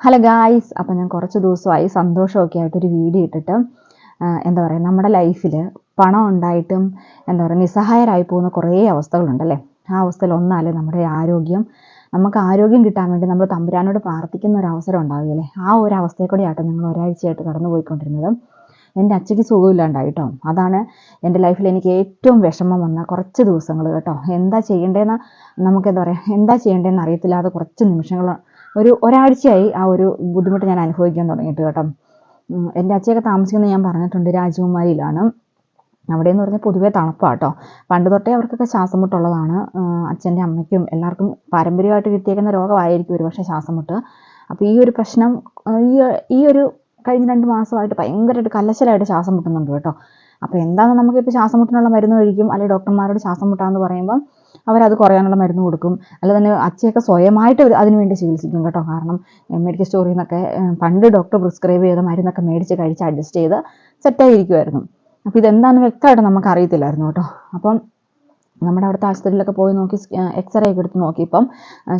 Hello guys അപ്പം ഞാൻ കുറച്ച് ദിവസമായി സന്തോഷമൊക്കെ ആയിട്ടൊരു വീഡിയോ ഇട്ടിട്ട് എന്താ പറയുക നമ്മുടെ ലൈഫിൽ പണം ഉണ്ടായിട്ടും എന്താ പറയുക നിസ്സഹായരായി പോകുന്ന കുറേ അവസ്ഥകളുണ്ടല്ലേ? ആ അവസ്ഥയിൽ ഒന്നാൽ നമ്മുടെ ആരോഗ്യം. നമുക്ക് ആരോഗ്യം കിട്ടാൻ വേണ്ടി നമ്മൾ തമ്പുരാനോട് പ്രാർത്ഥിക്കുന്ന ഒരു അവസരം ഉണ്ടാവുകയല്ലേ ആ ഒരു അവസ്ഥയെ കൂടിയാട്ടോ നിങ്ങൾ ഒരാഴ്ചയായിട്ട് കടന്നു പോയിക്കൊണ്ടിരുന്നത് എന്റെ അച്ഛയ്ക്ക് സുഖമില്ലാണ്ടായിട്ടോ. അതാണ് എന്റെ ലൈഫിൽ എനിക്ക് ഏറ്റവും വിഷമം വന്ന കുറച്ച് ദിവസങ്ങൾ കേട്ടോ. എന്താ ചെയ്യേണ്ടതെന്ന് നമുക്ക് എന്താ പറയുക എന്താ ചെയ്യേണ്ടതെന്ന് അറിയത്തില്ലാതെ കുറച്ച് നിമിഷങ്ങൾ ഒരു ഒരാഴ്ചയായി ആ ഒരു ബുദ്ധിമുട്ട് ഞാൻ അനുഭവിക്കാൻ തുടങ്ങിയിട്ട് കേട്ടോ. എന്റെ അച്ഛയൊക്കെ താമസിക്കുന്നത് ഞാൻ പറഞ്ഞിട്ടുണ്ട് രാജകുമാരിയിലാണ്. അവിടെ എന്ന് പറഞ്ഞാൽ പൊതുവേ കേട്ടോ. പണ്ട് തൊട്ടേ അവർക്കൊക്കെ ശ്വാസം മുട്ടുള്ളതാണ് അച്ഛന്റെ അമ്മയ്ക്കും എല്ലാവർക്കും പാരമ്പര്യമായിട്ട് കിട്ടിയേക്കുന്ന രോഗമായിരിക്കും ഒരു പക്ഷേ ശ്വാസം മുട്ട് അപ്പോൾ ഈ ഒരു പ്രശ്നം ഈ ഈ ഒരു കഴിഞ്ഞ രണ്ട് മാസമായിട്ട് ഭയങ്കരമായിട്ട് കലശലായിട്ട് ശ്വാസം മുട്ടുന്നുണ്ട് കേട്ടോ. അപ്പോൾ എന്താണെന്ന് നമുക്കിപ്പോൾ ശ്വാസം മുട്ടിനുള്ള മരുന്ന് കഴിക്കും? അല്ലെങ്കിൽ ഡോക്ടർമാരോട് ശ്വാസം മുട്ടാന്ന് പറയുമ്പം അവരത് കുറയാനുള്ള മരുന്ന് കൊടുക്കും. അല്ല തന്നെ അച്ഛയൊക്കെ സ്വയമായിട്ട് അതിനുവേണ്ടി അതിന് വേണ്ടി ചികിത്സിക്കും കേട്ടോ. കാരണം മെഡിക്കൽ സ്റ്റോറിൽ നിന്നൊക്കെ പണ്ട് ഡോക്ടർ പ്രിസ്ക്രൈബ് ചെയ്ത മരുന്നൊക്കെ മേടിച്ച് കഴിച്ച് അഡ്ജസ്റ്റ് ചെയ്ത് സെറ്റായിരിക്കുമായിരുന്നു അപ്പോൾ ഇതെന്താണെന്ന് വ്യക്തമായിട്ട് നമുക്ക് അറിയത്തില്ലായിരുന്നു കേട്ടോ. അപ്പം നമ്മുടെ അവിടുത്തെ ആശുപത്രിയിലൊക്കെ പോയി നോക്കി എക്സ്റേ ഒക്കെ എടുത്ത് നോക്കിയപ്പം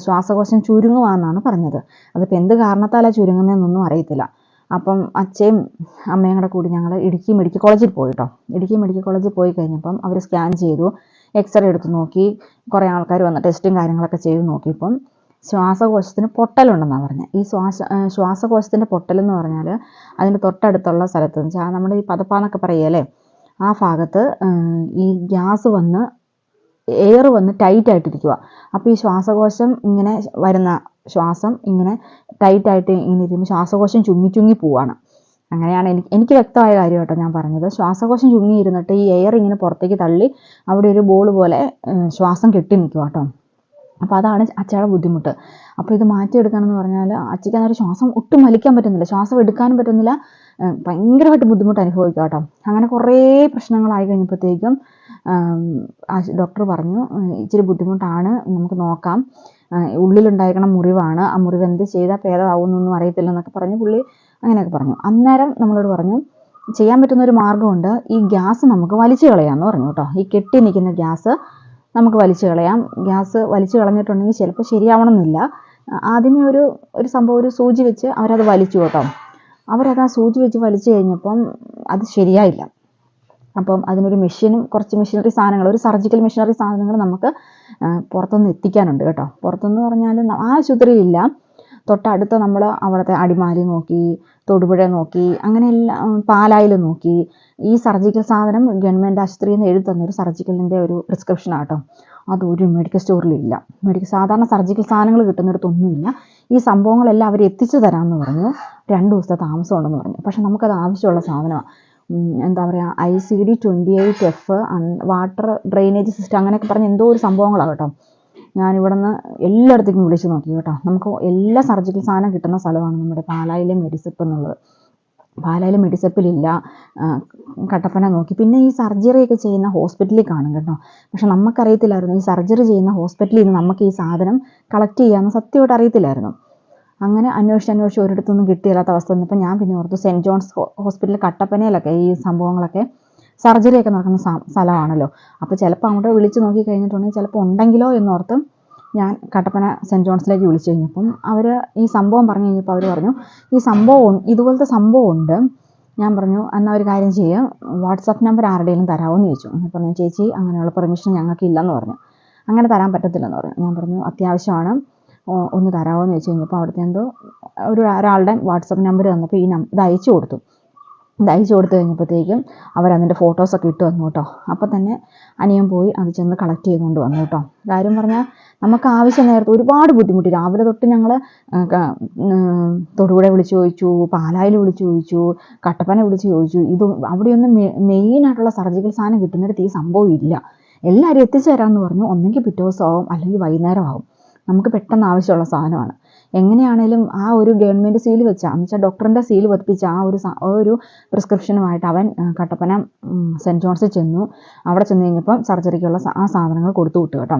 ശ്വാസകോശം ചുരുങ്ങുവാന്നാണ് പറഞ്ഞത്. അതിപ്പോൾ എന്ത് കാരണത്താലാണ് ചുരുങ്ങുന്നതെന്നൊന്നും അറിയത്തില്ല. അപ്പം അച്ഛയും അമ്മയും കൂടെ കൂടി ഞങ്ങൾ ഇടുക്കി മെഡിക്കൽ കോളേജിൽ പോയി കേട്ടോ ഇടുക്കി മെഡിക്കൽ കോളേജിൽ പോയി കഴിഞ്ഞപ്പം അവർ സ്കാൻ ചെയ്തു എക്സ്റേ എടുത്ത് നോക്കി കുറേ ആൾക്കാർ വന്ന് ടെസ്റ്റും കാര്യങ്ങളൊക്കെ ചെയ്ത് നോക്കിയപ്പം ശ്വാസകോശത്തിന് പൊട്ടലുണ്ടെന്നാണ് പറഞ്ഞത് ഈ ശ്വാസ ശ്വാസകോശത്തിന്റെ പൊട്ടലെന്ന് പറഞ്ഞാൽ അതിന്റെ തൊട്ടടുത്തുള്ള സ്ഥലത്ത് വെച്ചാൽ നമ്മുടെ ഈ പതപ്പാന്നൊക്കെ പറയുകയല്ലേ ആ ഭാഗത്ത് ഈ ഗ്യാസ് വന്ന് എയർ വന്ന് ടൈറ്റ് ആയിട്ടിരിക്കുക അപ്പോൾ ഈ ശ്വാസകോശം ഇങ്ങനെ വരുന്ന ശ്വാസം ഇങ്ങനെ ടൈറ്റ് ആയിട്ട് ഇങ്ങനെ ഇരിക്കുമ്പോൾ ശ്വാസകോശം ചുങ്ങി ചുങ്ങി പോവാണ്. അങ്ങനെയാണ് എനിക്ക് എനിക്ക് വ്യക്തമായ കാര്യം കേട്ടോ ഞാൻ പറഞ്ഞത്. ശ്വാസകോശം ചുങ്ങി ഇരുന്നിട്ട് ഈ എയർ ഇങ്ങനെ പുറത്തേക്ക് തള്ളി അവിടെ ഒരു ബോൾ പോലെ ശ്വാസം കെട്ടി നിൽക്കുക കേട്ടോ അപ്പോൾ അതാണ് അച്ചയുടെ ബുദ്ധിമുട്ട്. അപ്പോൾ ഇത് മാറ്റിയെടുക്കണമെന്ന് പറഞ്ഞാൽ അച്ചയ്ക്ക് അന്നേരം ശ്വാസം ഒട്ടും വലിക്കാൻ പറ്റുന്നില്ല. ശ്വാസം എടുക്കാനും പറ്റുന്നില്ല. ഭയങ്കരമായിട്ട് ബുദ്ധിമുട്ട് അനുഭവിക്കുക കേട്ടോ അങ്ങനെ കുറേ പ്രശ്നങ്ങളായി കഴിഞ്ഞപ്പോഴത്തേക്കും ഡോക്ടർ പറഞ്ഞു ഇച്ചിരി ബുദ്ധിമുട്ടാണ് നമുക്ക് നോക്കാം. ഉള്ളിലുണ്ടായിരിക്കണം മുറിവാണ്. ആ മുറിവ് എന്ത് ചെയ്താൽ ഭേദമാവുന്നൊന്നും അറിയത്തില്ല എന്നൊക്കെ പറഞ്ഞ് പുള്ളി അങ്ങനെയൊക്കെ പറഞ്ഞു. അന്നേരം നമ്മളോട് പറഞ്ഞു ചെയ്യാൻ പറ്റുന്ന ഒരു മാർഗമുണ്ട്. ഈ ഗ്യാസ് നമുക്ക് വലിച്ചു കളയാമെന്ന് പറഞ്ഞു കേട്ടോ. ഈ കെട്ടി നിൽക്കുന്ന ഗ്യാസ് നമുക്ക് വലിച്ചു കളയാം. ഗ്യാസ് വലിച്ചു കളഞ്ഞിട്ടുണ്ടെങ്കിൽ ചിലപ്പോൾ ശരിയാവണമെന്നില്ല. ആദ്യമേ ഒരു ഒരു സംഭവം ഒരു സൂചി വെച്ച് അവരത് വലിച്ചു കേട്ടോ. അവരത് ആ സൂചി വെച്ച് വലിച്ചു കഴിഞ്ഞപ്പം അത് ശരിയായില്ല. അപ്പം അതിനൊരു മെഷീനും കുറച്ച് മെഷീനറി സാധനങ്ങൾ ഒരു സർജിക്കൽ മെഷീനറി സാധനങ്ങൾ നമുക്ക് പുറത്തുനിന്ന് എത്തിക്കാനുണ്ട് കേട്ടോ. പുറത്തുനിന്ന് പറഞ്ഞാൽ ആ ആശുപത്രിയിലില്ല. തൊട്ടടുത്ത നമ്മൾ അവിടുത്തെ അടിമാലി നോക്കി തൊടുപുഴ നോക്കി അങ്ങനെ എല്ലാം പാലായിൽ നോക്കി. ഈ സർജിക്കൽ സാധനം ഗവൺമെന്റ് ആശുപത്രിയിൽ നിന്ന് എഴുതി തന്നൊരു സർജിക്കലിന്റെ ഒരു പ്രിസ്ക്രിപ്ഷൻ ആട്ടോ അതൊരു മെഡിക്കൽ സ്റ്റോറിലില്ല മെഡിക്കൽ സാധാരണ സർജിക്കൽ സാധനങ്ങൾ കിട്ടുന്നിടത്തൊന്നുമില്ല ഈ സംഭവങ്ങളെല്ലാം അവർ എത്തിച്ചു തരാമെന്ന് പറഞ്ഞു. രണ്ട് ദിവസത്തെ താമസം ഉണ്ടെന്ന് പറഞ്ഞു. പക്ഷെ നമുക്കത് ആവശ്യമുള്ള സാധനമാണ് എന്താ പറയുക I C D twenty eight F water drainage system അങ്ങനെയൊക്കെ പറഞ്ഞ് എന്തോ ഒരു സംഭവങ്ങളാണ് കേട്ടോ. ഞാനിവിടുന്ന് എല്ലായിടത്തേക്കും വിളിച്ച് നോക്കി കേട്ടോ. നമുക്ക് എല്ലാ സർജിക്കൽ സാധനം കിട്ടുന്ന സ്ഥലമാണ് നമ്മുടെ പാലായിലെ മെഡിസപ്പ് എന്നുള്ളത്. പാലായിൽ മെഡിസപ്പിലില്ല കട്ടപ്പന നോക്കി. പിന്നെ ഈ സർജറി ഒക്കെ ചെയ്യുന്ന ഹോസ്പിറ്റലിൽ കാണും കേട്ടോ. പക്ഷെ നമുക്കറിയത്തില്ലായിരുന്നു ഈ സർജറി ചെയ്യുന്ന ഹോസ്പിറ്റലിൽ നിന്ന് നമുക്ക് ഈ സാധനം കളക്ട് ചെയ്യാമെന്ന് സത്യമായിട്ട് അറിയത്തില്ലായിരുന്നു. അങ്ങനെ അന്വേഷിച്ച് അന്വേഷിച്ച് ഒരിടത്തൊന്നും കിട്ടിയില്ലാത്ത അവസ്ഥ വന്നപ്പോൾ ഞാൻ പിന്നെ ഓർത്തു സെന്റ് ജോൺസ് ഹോസ്പിറ്റലിൽ കട്ടപ്പനയിലൊക്കെ ഈ സംഭവങ്ങളൊക്കെ സർജറിയൊക്കെ നടക്കുന്ന സ്ഥലമാണല്ലോ. അപ്പോൾ ചിലപ്പോൾ അങ്ങോട്ട് വിളിച്ച് നോക്കി കഴിഞ്ഞിട്ടുണ്ടെങ്കിൽ ചിലപ്പോൾ ഉണ്ടെങ്കിലോ എന്നോർത്ത് ഞാൻ കട്ടപ്പന സെന്റ് ജോൺസിലേക്ക് വിളിച്ചു കഴിഞ്ഞപ്പം അവർ ഈ സംഭവം പറഞ്ഞു കഴിഞ്ഞപ്പോൾ അവർ പറഞ്ഞു ഈ സംഭവം ഇതുപോലത്തെ സംഭവം ഉണ്ട്. ഞാൻ പറഞ്ഞു എന്നാൽ ഒരു കാര്യം ചെയ്യാം വാട്സപ്പ് നമ്പർ ആരുടെയും തരാമോ എന്ന് ചോദിച്ചു. ഞാൻ പറഞ്ഞു ചേച്ചി അങ്ങനെയുള്ള പെർമിഷൻ ഞങ്ങൾക്ക് ഇല്ലെന്ന് പറഞ്ഞു. അങ്ങനെ തരാൻ പറ്റത്തില്ലെന്ന് പറഞ്ഞു. ഞാൻ പറഞ്ഞു അത്യാവശ്യമാണ്. ഒന്ന് തരാമോ എന്ന് ചോദിച്ചു കഴിഞ്ഞപ്പോൾ അവിടുത്തെ എന്തോ ഒരു ഒരാളുടെ വാട്സപ്പ് നമ്പർ തന്നപ്പോൾ ഈ ഇത് അയച്ചു കൊടുത്തു. ഇത് അയച്ചു കൊടുത്തു കഴിഞ്ഞപ്പോഴത്തേക്കും അവരതിന്റെ ഫോട്ടോസൊക്കെ ഇട്ട് വന്നു കേട്ടോ. അപ്പോൾ തന്നെ അനിയൻ പോയി അത് ചെന്ന് കളക്ട് ചെയ്തുകൊണ്ട് വന്നു കേട്ടോ. കാര്യം പറഞ്ഞാൽ നമുക്ക് ആവശ്യം നേരത്തെ ഒരുപാട് ബുദ്ധിമുട്ടി. രാവിലെ തൊട്ട് ഞങ്ങൾ തൊടുപുഴ വിളിച്ച് ചോദിച്ചു പാലായിൽ വിളിച്ച് ചോദിച്ചു കട്ടപ്പന വിളിച്ച് ചോദിച്ചു. ഇത് അവിടെയൊന്നും മെയിനായിട്ടുള്ള സർജിക്കൽ സാധനം കിട്ടുന്നിടത്ത് ഈ സംഭവം ഇല്ല. എല്ലാവരും എത്തിച്ചു തരാമെന്ന് പറഞ്ഞു. ഒന്നെങ്കിൽ പിറ്റേ ദിവസമാവും അല്ലെങ്കിൽ വൈകുന്നേരം ആവും. നമുക്ക് പെട്ടെന്ന് ആവശ്യമുള്ള സാധനമാണ്. എങ്ങനെയാണേലും ആ ഒരു ഗവൺമെന്റ് സീൽ വെച്ച എന്ന് വെച്ചാൽ ഡോക്ടറിന്റെ സീൽ പതിപ്പിച്ച ആ ഒരു ഒരു പ്രിസ്ക്രിപ്ഷനുമായിട്ട് അവൻ കട്ടപ്പന സെന്റ് ജോൺസിൽ ചെന്നു. അവിടെ ചെന്ന് കഴിഞ്ഞപ്പം സർജറിക്കുള്ള ആ സാധനങ്ങൾ കൊടുത്തു വിട്ടു കേട്ടോ.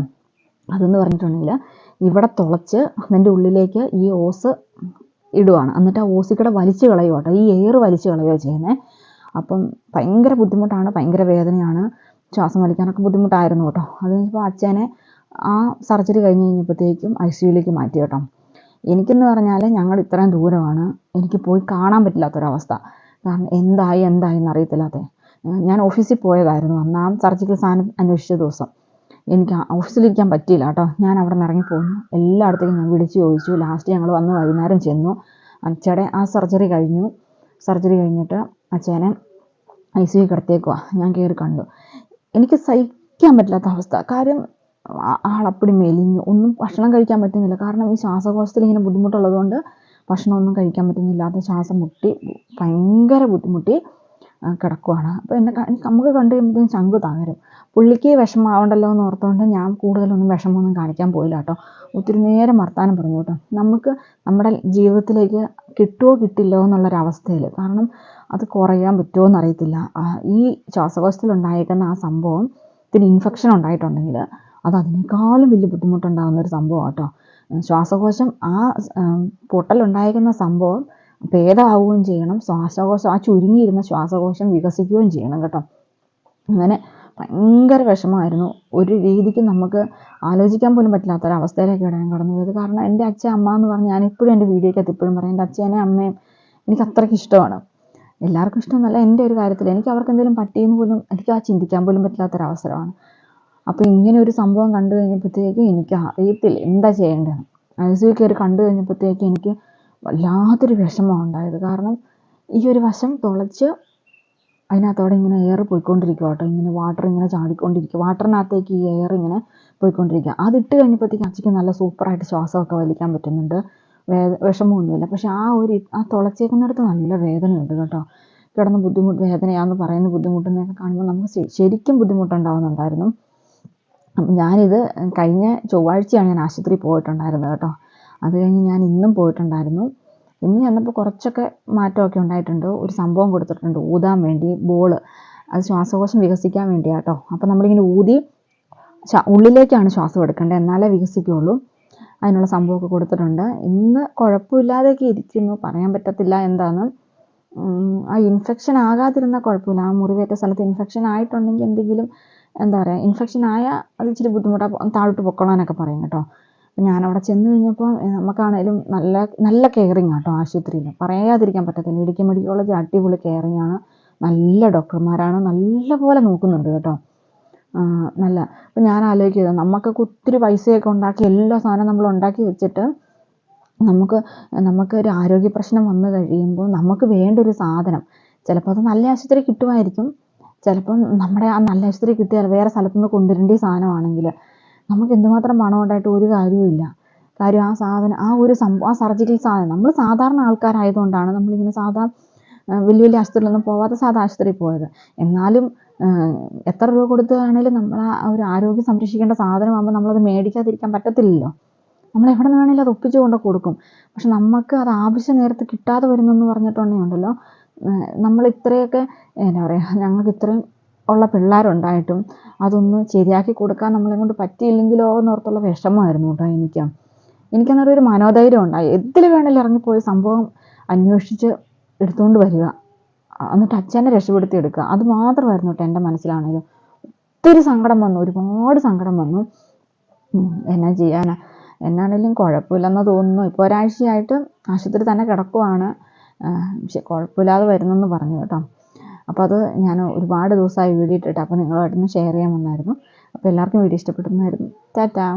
അതെന്ന് പറഞ്ഞിട്ടുണ്ടെങ്കിൽ ഇവിടെ തുളച്ച് അതിന്റെ ഉള്ളിലേക്ക് ഈ ഓസ് ഇടുവാണ്. എന്നിട്ട് ആ ഓസിക്കടെ വലിച്ചു കളയുക കേട്ടോ. ഈ എയർ വലിച്ചു കളയുക ചെയ്യുന്നത് അപ്പം ഭയങ്കര ബുദ്ധിമുട്ടാണ് ഭയങ്കര വേദനയാണ്. ശ്വാസം വലിക്കാനൊക്കെ ബുദ്ധിമുട്ടായിരുന്നു കേട്ടോ. അത് കഴിഞ്ഞപ്പോൾ അച്ഛനെ ആ സർജറി കഴിഞ്ഞ് കഴിഞ്ഞപ്പോഴത്തേക്കും ഐ സിയുയിലേക്ക് മാറ്റി കേട്ടോ. എനിക്കെന്ന് പറഞ്ഞാൽ ഞങ്ങൾ ഇത്രയും ദൂരമാണ്. എനിക്ക് പോയി കാണാൻ പറ്റില്ലാത്തൊരവസ്ഥ. കാരണം എന്തായി എന്തായി എന്നറിയത്തില്ലാത്ത. ഞാൻ ഓഫീസിൽ പോയതായിരുന്നു. അന്ന് ആ സർജിക്കൽ സാധനം അന്വേഷിച്ച ദിവസം. എനിക്ക് ഓഫീസിലിരിക്കാൻ പറ്റിയില്ല കേട്ടോ. ഞാൻ അവിടെ നിന്ന് ഇറങ്ങിപ്പോന്നു. എല്ലായിടത്തേക്കും ഞാൻ വിളിച്ച് ചോദിച്ചു. ലാസ്റ്റ് ഞങ്ങൾ വന്ന് വൈകുന്നേരം ചെന്നു. അച്ഛയുടെ ആ സർജറി കഴിഞ്ഞു. സർജറി കഴിഞ്ഞിട്ട് അച്ഛനെ ഐ സി യു കിടത്തേക്കുവാ ഞാൻ കയറി കണ്ടു. എനിക്ക് സഹിക്കാൻ പറ്റില്ലാത്ത അവസ്ഥ. കാര്യം ആളപ്പടി മെലിഞ്ഞു. ഒന്നും ഭക്ഷണം കഴിക്കാൻ പറ്റുന്നില്ല. കാരണം ഈ ശ്വാസകോശത്തിൽ ഇങ്ങനെ ബുദ്ധിമുട്ടുള്ളത് കൊണ്ട് ഭക്ഷണമൊന്നും കഴിക്കാൻ പറ്റുന്നില്ല അത് ശ്വാസം മുട്ടി ഭയങ്കര ബുദ്ധിമുട്ടി കിടക്കുവാണ്. അപ്പോൾ എന്നെ നമുക്ക് കണ്ടു കഴിയുമ്പോഴത്തേക്കും ചങ്ക് തകരും. പുള്ളിക്ക് വിഷമാവണ്ടല്ലോ എന്ന് ഓർത്തുകൊണ്ട് ഞാൻ കൂടുതലൊന്നും വിഷമമൊന്നും കാണിക്കാൻ പോയില്ല കേട്ടോ. ഒത്തിരി നേരം വർത്താനം പറഞ്ഞു കേട്ടോ. നമുക്ക് നമ്മുടെ ജീവിതത്തിലേക്ക് കിട്ടുമോ കിട്ടില്ലോ എന്നുള്ളൊരവസ്ഥയിൽ. കാരണം അത് കുറയാൻ പറ്റുമോ എന്നറിയത്തില്ല. ഈ ശ്വാസകോശത്തിൽ ഉണ്ടായേക്കുന്ന ആ സംഭവം ഇതിന് ഇൻഫെക്ഷൻ ഉണ്ടായിട്ടുണ്ടെങ്കിൽ അത് അതിനേക്കാളും വലിയ ബുദ്ധിമുട്ടുണ്ടാകുന്ന ഒരു സംഭവം കേട്ടോ ശ്വാസകോശം ആ പൊട്ടലുണ്ടായിരിക്കുന്ന സംഭവം ഭേദമാവുകയും ചെയ്യണം. ശ്വാസകോശം ആ ചുരുങ്ങിയിരുന്ന ശ്വാസകോശം വികസിക്കുകയും ചെയ്യണം കേട്ടോ. അങ്ങനെ ഭയങ്കര വിഷമമായിരുന്നു. ഒരു രീതിക്ക് നമുക്ക് ആലോചിക്കാൻ പോലും പറ്റില്ലാത്തൊരവസ്ഥയിലേക്കാണ് ഞാൻ കടന്നു പോയത്. കാരണം എന്റെ അച്ഛൻ അമ്മ എന്ന് പറഞ്ഞ് ഞാൻ ഇപ്പോഴും എന്റെ വീഡിയോയ്ക്കകത്ത് ഇപ്പോഴും പറയും എന്റെ അച്ഛനെയും അമ്മയും എനിക്ക് അത്രയ്ക്ക് ഇഷ്ടമാണ്. എല്ലാവർക്കും ഇഷ്ടമെന്നല്ല എന്റെ ഒരു കാര്യത്തിൽ എനിക്ക് അവർക്ക് എന്തെങ്കിലും പറ്റിയെന്ന് പോലും എനിക്ക് ആ ചിന്തിക്കാൻ പോലും പറ്റാത്തൊരവസരമാണ് അപ്പോൾ ഇങ്ങനെ ഒരു സംഭവം കണ്ടു കഴിഞ്ഞപ്പോഴത്തേക്കും എനിക്ക് അറിയത്തില്ല എന്താ ചെയ്യേണ്ടത്. ഐ സി കയറി കണ്ടു കഴിഞ്ഞപ്പോഴത്തേക്കും എനിക്ക് വല്ലാത്തൊരു വിഷമം ഉണ്ടായത്. കാരണം ഈ ഒരു വശം തുളച്ച് അതിനകത്തോടെ ഇങ്ങനെ എയർ പോയിക്കൊണ്ടിരിക്കുക കേട്ടോ ഇങ്ങനെ വാട്ടർ ഇങ്ങനെ ചാടിക്കൊണ്ടിരിക്കുക വാട്ടറിനകത്തേക്ക് ഈ എയർ ഇങ്ങനെ പോയിക്കൊണ്ടിരിക്കുക അതിട്ട് കഴിഞ്ഞപ്പോഴത്തേക്ക് അച്ഛക്ക് നല്ല സൂപ്പറായിട്ട് ശ്വാസമൊക്കെ വലിക്കാൻ പറ്റുന്നുണ്ട്. വേദ വിഷമമൊന്നുമില്ല. പക്ഷേ ആ ഒരു ആ തുളച്ചേക്കുന്നിടത്ത് നല്ല വേദനയുണ്ട് കേട്ടോ. കിടന്ന് ബുദ്ധിമുട്ട് വേദനയാണെന്ന് പറയുന്ന ബുദ്ധിമുട്ടെന്നൊക്കെ കാണുമ്പോൾ നമുക്ക് ശരിക്കും ബുദ്ധിമുട്ടുണ്ടാകുന്നുണ്ടായിരുന്നു ഞാനിത് കഴിഞ്ഞ ചൊവ്വാഴ്ചയാണ് ഞാൻ ആശുപത്രിയിൽ പോയിട്ടുണ്ടായിരുന്നത് കേട്ടോ. അത് കഴിഞ്ഞ് ഞാൻ ഇന്നും പോയിട്ടുണ്ടായിരുന്നു. ഇന്ന് ചെന്നപ്പോൾ കുറച്ചൊക്കെ മാറ്റമൊക്കെ ഉണ്ടായിട്ടുണ്ട്. ഒരു സംഭവം കൊടുത്തിട്ടുണ്ട്. ഊതാൻ വേണ്ടി ബോൾ. അത് ശ്വാസകോശം വികസിക്കാൻ വേണ്ടിയാണ് കേട്ടോ അപ്പോൾ നമ്മളിങ്ങനെ ഊതി ഉള്ളിലേക്കാണ് ശ്വാസം എടുക്കേണ്ടത്. എന്നാലേ വികസിക്കുകയുള്ളൂ അതിനുള്ള സംഭവമൊക്കെ കൊടുത്തിട്ടുണ്ട്. ഇന്ന് കുഴപ്പമില്ലാതെയൊക്കെ ഇരിക്കുന്നു. പറയാൻ പറ്റത്തില്ല എന്താന്ന്. ആ ഇൻഫെക്ഷൻ ആകാതിരുന്ന കുഴപ്പമില്ല. ആ മുറിവേറ്റ സ്ഥലത്ത് ഇൻഫെക്ഷൻ ആയിട്ടുണ്ടെങ്കിൽ എന്തെങ്കിലും എന്താ പറയുക ഇൻഫെക്ഷൻ ആയാൽ അത് ഇച്ചിരി ബുദ്ധിമുട്ടാണ് താഴോട്ട് പൊക്കോളാനൊക്കെ പറയും കേട്ടോ. ഞാനവിടെ ചെന്ന് കഴിഞ്ഞപ്പോൾ നമുക്കാണേലും നല്ല നല്ല കെയറിങ് കേട്ടോ ആശുപത്രിയിൽ പറയാതിരിക്കാൻ പറ്റത്തില്ല. ഇടുക്കി മെഡിക്കൽ കോളേജ് അടിപൊളി കെയറിങ് ആണ്. നല്ല ഡോക്ടർമാരാണ്. നല്ല പോലെ നോക്കുന്നുണ്ട് കേട്ടോ. നല്ല. അപ്പം ഞാൻ ആലോചിക്കുന്നത് നമുക്കൊക്കെ ഒത്തിരി പൈസയൊക്കെ ഉണ്ടാക്കി എല്ലാ സാധനവും നമ്മൾ ഉണ്ടാക്കി വെച്ചിട്ട് നമുക്ക് നമുക്ക് ഒരു ആരോഗ്യ പ്രശ്നം വന്നു കഴിയുമ്പോൾ നമുക്ക് വേണ്ട ഒരു സാധനം. ചിലപ്പോൾ അത് നല്ല ആശുപത്രി കിട്ടുമായിരിക്കും. ചിലപ്പം നമ്മുടെ ആ നല്ല ഇസ്തിരി കിട്ടിയാൽ വേറെ സ്ഥലത്തുനിന്ന് കൊണ്ടുവരേണ്ട സാധനമാണെങ്കിൽ നമുക്ക് എന്തുമാത്രം പണം ഉണ്ടായിട്ട് ഒരു കാര്യവുമില്ല കാര്യം ആ സാധനം ആ ഒരു സംഭവം ആ സർജിക്കൽ സാധനം നമ്മൾ സാധാരണ ആൾക്കാരായതുകൊണ്ടാണ് നമ്മളിങ്ങനെ സാധാ വലിയ വലിയ ആശുപത്രിയിലൊന്നും പോവാത്ത സാധാ ആശുപത്രി പോയത്. എന്നാലും എത്ര രൂപ കൊടുത്താണേലും നമ്മൾ ആ ഒരു ആരോഗ്യം സംരക്ഷിക്കേണ്ട സാധനമാകുമ്പോൾ നമ്മളത് മേടിക്കാതിരിക്കാൻ പറ്റത്തില്ലല്ലോ. നമ്മൾ എവിടെ നിന്ന് വേണമെങ്കിലും അത് ഒപ്പിച്ചുകൊണ്ട് കൊടുക്കും. പക്ഷെ നമുക്ക് അത് ആവശ്യ നേരത്ത് കിട്ടാതെ വരുന്നെന്ന് പറഞ്ഞിട്ടുണ്ടെങ്കിൽ ഉണ്ടല്ലോ നമ്മൾ ഇത്രയൊക്കെ എന്താ പറയുക ഞങ്ങൾക്ക് ഇത്രയും ഉള്ള പിള്ളേരുണ്ടായിട്ടും അതൊന്ന് ശരിയാക്കി കൊടുക്കാൻ നമ്മളെ കൊണ്ട് പറ്റിയില്ലെങ്കിലോ എന്നോർത്തുള്ള വിഷമമായിരുന്നു കേട്ടോ എനിക്ക്. എനിക്കന്നേരം ഒരു മനോധൈര്യം ഉണ്ടായി. എന്തിൽ വേണമെങ്കിലും ഇറങ്ങിപ്പോയി സംഭവം അന്വേഷിച്ച് എടുത്തുകൊണ്ട് വരിക. എന്നിട്ട് അച്ഛനെ രക്ഷപ്പെടുത്തി എടുക്കുക. അത് മാത്രമായിരുന്നു കേട്ടോ എന്റെ മനസ്സിലാണെങ്കിലും ഒത്തിരി സങ്കടം വന്നു. ഒരുപാട് സങ്കടം വന്നു. എന്നാ ചെയ്യാനാ? എന്നാണെങ്കിലും കുഴപ്പമില്ലെന്ന് തോന്നുന്നു. ഇപ്പോൾ ഒരാഴ്ചയായിട്ട് ആശുപത്രി തന്നെ കിടക്കുവാണ്. പക്ഷെ കുഴപ്പമില്ലാതെ വരുന്നെന്ന് പറഞ്ഞു കേട്ടോ. അപ്പോൾ അത് ഞാൻ ഒരുപാട് ദിവസമായി വീഡിയോ ഇട്ടിട്ട് അപ്പോൾ നിങ്ങളുമായിട്ടൊന്ന് ഷെയർ ചെയ്യാൻ വന്നായിരുന്നു. അപ്പോൾ എല്ലാവർക്കും വീഡിയോ ഇഷ്ടപ്പെടുന്നായിരുന്നു ടാറ്റാ.